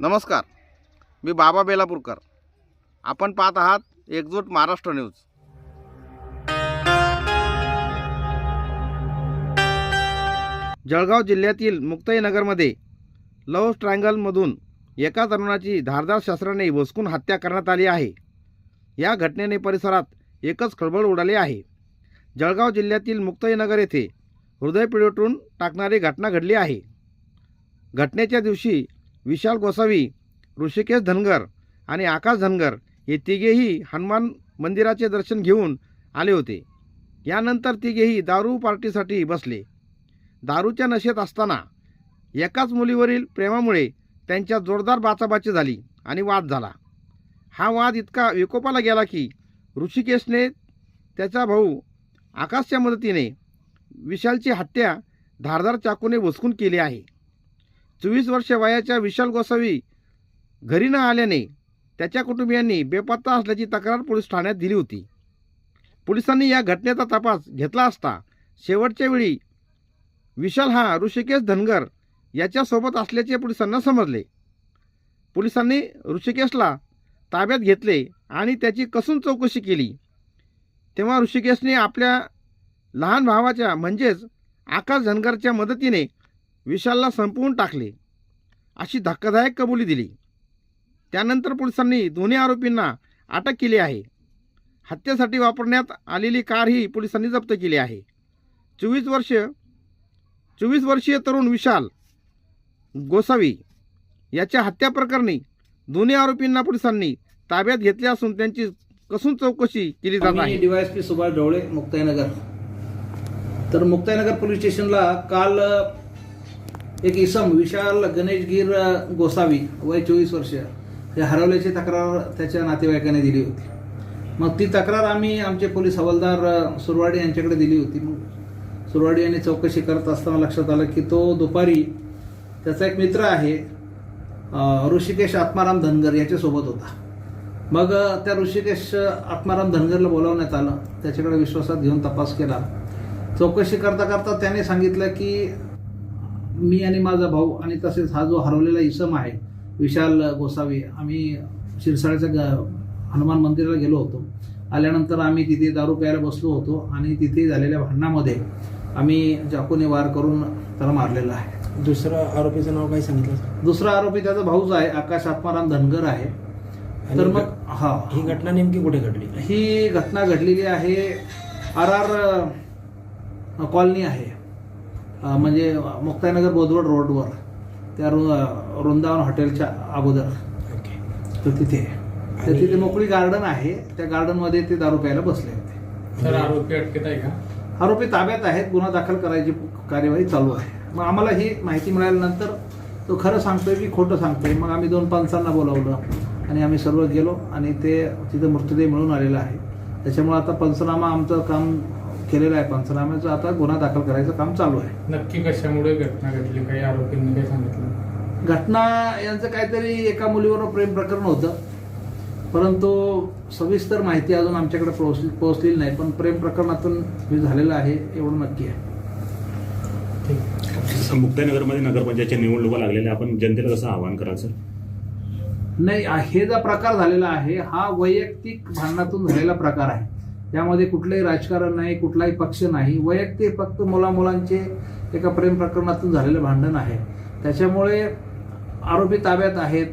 नमस्कार. मी बाबा बेलापूरकर. आपण पाहत आहात एकजूट महाराष्ट्र न्यूज. जळगाव जिल्ह्यातील मुक्ताईनगरमध्ये लव्ह ट्रायंगलमधून एका तरुणाची धारदार शस्त्राने भोसकून हत्या करण्यात आली आहे. या घटनेने परिसरात एकच खळबळ उडाली आहे. जळगाव जिल्ह्यातील मुक्ताईनगर येथे हृदय पिळवटून टाकणारी घटना घडली आहे. घटनेच्या दिवशी विशाल गोसावी ऋषिकेश धनगर आणि आकाश धनगर हे तिघेही हनुमान मंदिराचे दर्शन घेऊन आले होते. यानंतर तिघेही दारू पार्टीसाठी बसले. दारूच्या नशेत असताना एकाच मुलीवरील प्रेमामुळे त्यांच्या जोरदार बाचाबाची झाली आणि वाद झाला. हा वाद इतका विकोपाला गेला की ऋषिकेशने त्याचा भाऊ आकाशच्या मदतीने विशालची हत्या धारदार चाकूने वसकून केली आहे. चोवीस वर्ष वयाच्या विशाल गोसावी घरी न आल्याने त्याच्या कुटुंबियांनी बेपत्ता असल्याची तक्रार पोलीस ठाण्यात दिली होती. पोलिसांनी या घटनेचा तपास घेतला असता शेवटच्या वेळी विशाल हा ऋषिकेश धनगर याच्यासोबत असल्याचे पोलिसांना समजले. पोलिसांनी ऋषिकेशला ताब्यात घेतले आणि त्याची कसून चौकशी केली. तेव्हा ऋषिकेशने आपल्या लहान भावाच्या म्हणजेच आकाश धनगरच्या मदतीने विशालला संपवून टाकले. अशी धक्कादायक कबुली दिली. त्यानंतर पोलिसांनी दोन्ही आरोपींना अटक केली आहे. हत्येसाठी वापरण्यात आलेली कार ही पोलिसांनी जप्त केली आहे. चोवीस वर्ष चोवीस वर्षीय तरुण विशाल गोसावी याच्या हत्या प्रकरणी दोन्ही आरोपींना पोलिसांनी ताब्यात घेतले असून त्यांची कसून चौकशी केली जात मी आहे डीवायएसपी सुभाष ढवळे मुक्ताईनगर. तर मुक्ताईनगर पोलीस स्टेशनला काल एक इसम विशाल गणेशगीर गोसावी वय चोवीस वर्ष. हे हरवल्याची तक्रार त्याच्या नातेवाईकाने दिली होती. मग ती तक्रार आम्ही आमचे पोलीस हवालदार सुरवाडे सुरवाडी यांच्याकडे दिली होती. मग सुरवाडी यांनी चौकशी करत असताना लक्षात आलं की तो दुपारी त्याचा एक मित्र आहे ऋषिकेश आत्माराम धनगर याच्यासोबत होता. मग त्या ऋषिकेश आत्माराम धनगरला बोलावण्यात आलं. त्याच्याकडे विश्वासात घेऊन तपास केला. चौकशी करता करता त्याने सांगितलं की मी आणि माझा भाऊ आणि तसेच हा जो हरवलेला इसम आहे विशाल गोसावी आम्ही शिरसाळ्याच्या ग- हनुमान मंदिराला गेलो होतो. आल्यानंतर आम्ही तिथे दारू प्यायला बसलो होतो आणि तिथे झालेल्या भांडणामध्ये आम्ही चाकूने वार करून त्याला मारलेला आहे. दुसरं आरोपीचं नाव काय सांगितलं? दुसरा आरोपी त्याचा भाऊच आहे आकाश आत्माराम धनगर आहे. तर मग हा. ही घटना नेमकी कुठे घडली? ही घटना घडलेली आहे आर आर कॉलनी आहे. म्हणजे मुक्ताईनगर बोधवड रोडवर त्या रु- वृंदावन हॉटेलच्या अगोदर. तर तिथे. तर तिथे मोकळी गार्डन आहे. त्या गार्डनमध्ये ते दारू प्यायला बसले होते. सर आरोपी अटकेत आहे का? आरोपी ताब्यात आहेत. गुन्हा दाखल करायची कार्यवाही चालू आहे. मग आम्हाला ही माहिती मिळाल्यानंतर तो खरं सांगतोय की खोटं सांगतोय. मग आम्ही दोन पंचांना बोलावलं आणि आम्ही सर्व गेलो आणि ते तिथे मृतदेह मिळून आलेला आहे. त्याच्यामुळे आता पंचनामा आमचं काम केलेलं आहे पंचनाम्याचं. आता गुन्हा दाखल करायचं काम चालू आहे. नक्की कशामुळे घटना घडली? काही आरोपींनी काही सांगितलं? घटना यांचं काहीतरी एका मुलीवर प्रेम प्रकरण होतं. परंतु सविस्तर माहिती अजून आमच्याकडे पोहोचली पोहोचलेली नाही. पण प्रेम प्रकरणातून हे झालेलं आहे एवढं नक्की आहे. मुक्ताईनगरमध्ये नगरपंचायतच्या निवडणुका लागलेल्या. आपण जनतेला कसं आवाहन सर? नाही हे जो प्रकार झालेला आहे हा वैयक्तिक भांडणातून झालेला प्रकार आहे. यामध्ये कुठलंही राजकारण नाही कुठलाही पक्ष नाही. वैयक्तिक फक्त मुलामुलांचे एका प्रेम प्रकरणातून झालेलं भांडण आहे. त्याच्यामुळे आरोपी ताब्यात आहेत.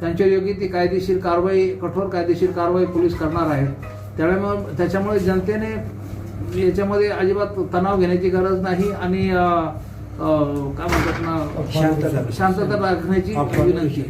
त्यांच्यावर योग्य ती कायदेशीर कारवाई कठोर कायदेशीर कारवाई पोलीस करणार आहेत. त्यामुळे त्याच्यामुळे जनतेने याच्यामध्ये अजिबात तणाव घेण्याची गरज नाही आणि काय म्हणतात ना शांतता राखण्याची विनंती